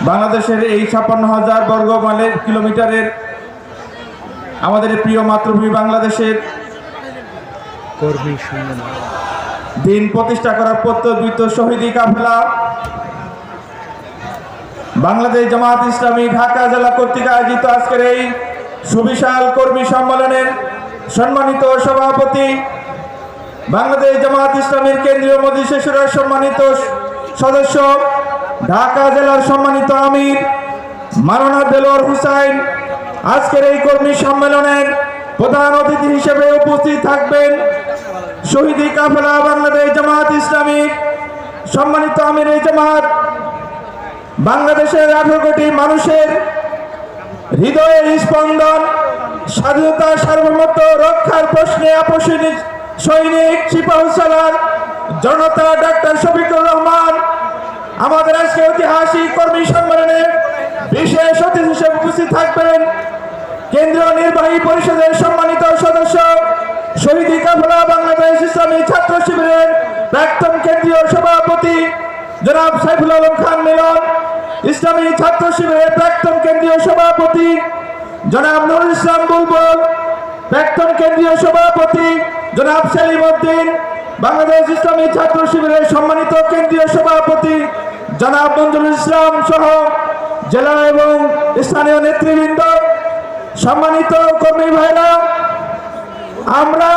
বাংলাদেশের এই ছাপ্পান্ন হাজার বর্গ মাইলের কিলোমিটারের আমাদের প্রিয় মাতৃভূমি বাংলাদেশের দিন প্রতিষ্ঠা করার প্রত্যুত শহীদি কাফেলা বাংলাদেশ জামাত ইসলামী ঢাকা জেলা কর্তৃক আয়োজিত আজকের এই সুবিশাল কর্মী সম্মেলনের সম্মানিত সভাপতি বাংলাদেশ জামাত ইসলামীর কেন্দ্রীয় মজলিসের সম্মানিত সদস্য ঢাকা জেলার সম্মানিত আমির, মারানা দেলোয়ার হুসাইন। আজকের এই কর্মী সম্মেলনের প্রধান অতিথি হিসেবে উপস্থিত থাকবেন শহীদি কাফেলা বাংলাদেশ জামাত ইসলামী সম্মানিত আমির এই জামাত। বাংলাদেশের আঠারো কোটি মানুষের হৃদয়ের স্পন্দন, স্বাধীনতা সার্বভৌমত্ব রক্ষার প্রশ্নে আপসিনী সৈনিক সিপাহসালার জনতা ডাক্তার শফিকুর রহমান, আমাদের ঐতিহাসিক কর্মী সম্মেলনে বিশেষ অতিথি হিসেবে উপস্থিত থাকবেন কেন্দ্রীয় নির্বাহী পরিষদের সম্মানিত সদস্য শহীদ কাফলা বাংলাদেশ ইসলামী ছাত্র শিবিরের প্রাক্তন কেন্দ্রীয় সভাপতি জনাব সাইফুল আলম খান মিলন, ইসলামী ছাত্র শিবিরের প্রাক্তন কেন্দ্রীয় সভাপতি জনাব নুরুল ইসলাম বুলবুল, প্রাক্তন কেন্দ্রীয় সভাপতি জনাব সেলিম উদ্দিন, বাংলাদেশ ইসলামী ছাত্র শিবিরের সম্মানিত কেন্দ্রীয় সভাপতি জনাব মঞ্জুরুল ইসলাম সহ জেলা এবং স্থানীয় নেতৃবৃন্দ, সম্মানিত কর্মী ভাইরা, আমরা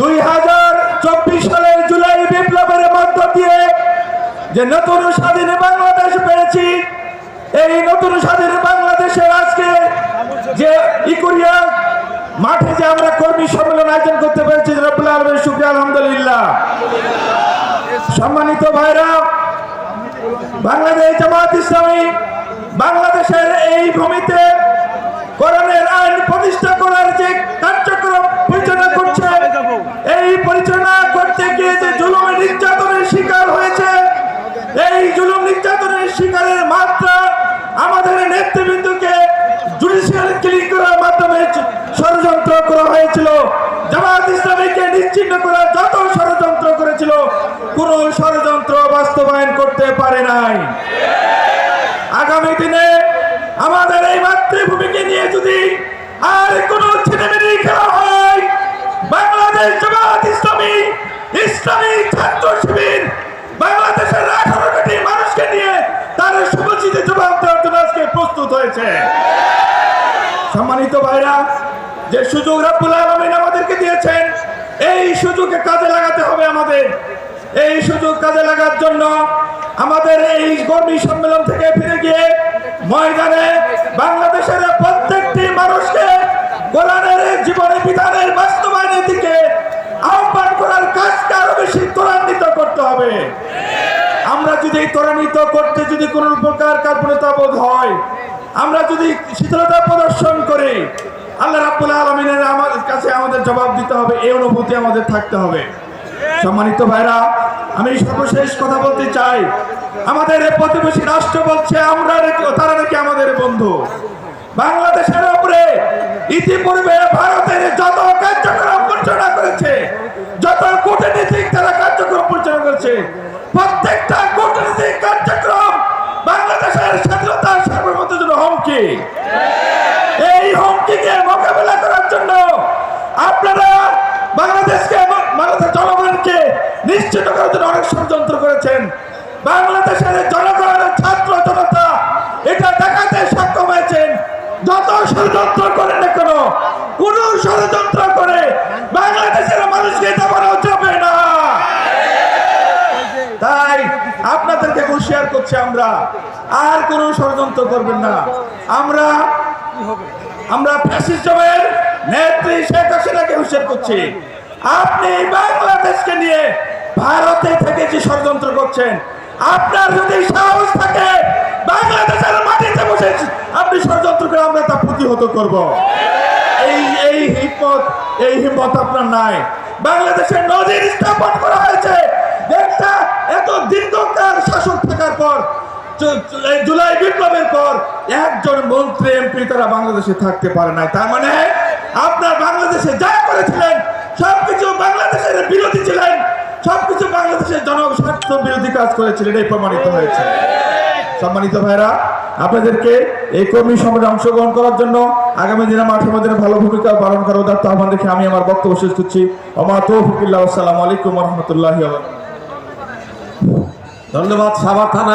দুই হাজার চব্বিশ সালের জুলাই বিপ্লবের মধ্য দিয়ে যে নতুন স্বাধীন বাংলাদেশ পেয়েছি, এই নতুন স্বাধীন বাংলাদেশের আজকে যে ইকুরিয়া মাঠে যে আমরা কর্মী সম্মেলন আয়োজন করতে পেরেছি রব্বুল আলমের শুক্রিয়া, আলহামদুলিল্লাহ। সম্মানিত ভাইরা বাংলাদেশ জামাত ইসলামী বাংলাদেশের এই ভূমিতে করণের আইন প্রতিষ্ঠা করার যে কার্যক্রম পরিচালনা করছে, এই পরিচালনা করতে গিয়ে যে জুলুম নির্যাতনের শিকার হয়েছে, এই জুলুম নির্যাতনের শিকারের মাত্রা আমাদের নেতৃবৃন্দকে জুডিশিয়াল কিলিং করার মাধ্যমে ষড়যন্ত্র করা হয়েছিল। জামাত ইসলামীকে নিশ্চিন্ন করার যত ষড়যন্ত্র করেছিল কোন ষড়যন্ত্র বাস্তবায়ন করতে পারে নাই আগামী দিনে আমাদের এই মাতৃভূমিকে নিয়ে যদি আর কোন ছেলেমেয়ে খেলা হয়। বাংলাদেশ জামাত ইসলামী ইসলামী ছাত্র শিবির বাংলাদেশের আঠারো কোটি মানুষকে নিয়ে তার সুপরিচিত জবাব দেওয়ার জন্য আজকে প্রস্তুত হয়েছে। সম্মানিত ভাইরা, যে সুযোগ রাব্বুল আলামিন আমাদেরকে দিয়েছেন, এই সুযোগে কাজে লাগাতে হবে আমাদের। এই সুযোগ কাজে লাগার জন্য আমাদের এই কর্মী সম্মেলন থেকে ফিরে গিয়ে ময়দানে বাংলাদেশের প্রত্যেকটি মানুষকে কোরআনের জীবনে বিধানের বাস্তবায়নের দিকে আহ্বান করার কাজকে আরও বেশি ত্বরান্বিত করতে হবে আমরা যদি এই ত্বরান্বিত করতে যদি কোনো প্রকার কার্পণ্যতা বোধ হয়, আমরা যদি শীতলতা প্রদর্শন করি, আল্লাহ রাব্বুল আলমিনের আমাদের কাছে আমাদের জবাব দিতে হবে, এই অনুভূতি আমাদের থাকতে হবে। সম্মানিত ভাইরা, আমি সর্বশেষ কথা বলতে চাই। আমাদের প্রতিবেশী রাষ্ট্র বলছে, আমরা তারা নাকি আমাদের বন্ধু। বাংলাদেশের উপরে ইতিপূর্বে ভারতের যত কার্যক্রম পরিচালনা করেছে, যত কূটনীতিক তারা কার্যক্রম পরিচালনা করেছে হুমকি এই হুমকিকে মোকাবেলা করার জন্য আপনারা বাংলাদেশকে বাংলাদেশের জনগণকে নিশ্চিত করার জন্য অনেক ষড়যন্ত্র করেছেন। বাংলাদেশের জনগণের ছাত্র জনতা এটা দেখাতে সক্ষম হয়েছেন যত ষড়যন্ত্র করেন না কেন কোন ষড়যন্ত্র করে বাংলাদেশের মানুষকে দমানো যাবে না আপনাদেরকে হুঁশিয়ার করছি আমরা। আর কোন ষড়যন্ত্র করবেন না। আমরা আমরা ফ্যাসিজমের নেত্রী শেখ হাসিনাকে হুঁশিয়ার করছি। আপনি বাংলাদেশকে নিয়ে ভারতে থেকে যে ষড়যন্ত্র করছেন, আপনার যদি সাহস থাকে, বাংলাদেশের মাটিতে বসে আপনি ষড়যন্ত্র করে আমরা তা প্রতিহত করব। এই এই হিম্মত এই হিম্মত আপনার নাই। বাংলাদেশের নজির স্থাপন করা হয়েছে। দেশটা এত দীর্ঘকাল শাসক থাকার পর জুলাই বিপ্লবের পর একজন মন্ত্রী, এমপি তারা বাংলাদেশে থাকতে পারে নাই। তার মানে আপনার বাংলাদেশে যা করেছিলেন, সবকিছু বাংলাদেশের বিরোধী ছিলেন, সবকিছু বাংলাদেশের জনস্বার্থ বিরোধী কাজ করেছিলেন এই প্রমাণিত হয়েছে। সম্মানিত ভাইরা, আপনাদেরকে এই কর্মী সমাজে অংশগ্রহণ করার জন্য আগামী দিনে মাঠে মধ্যে ভালো ভূমিকা পালন করার উদাত্ত আহ্বান রেখে আমি আমার বক্তব্য শেষ করছি। ওমা তৌফিকুল্লাহ আসসালামু আলাইকুম রহমতুল্লাহ ধন্যবাদ সাবা থানা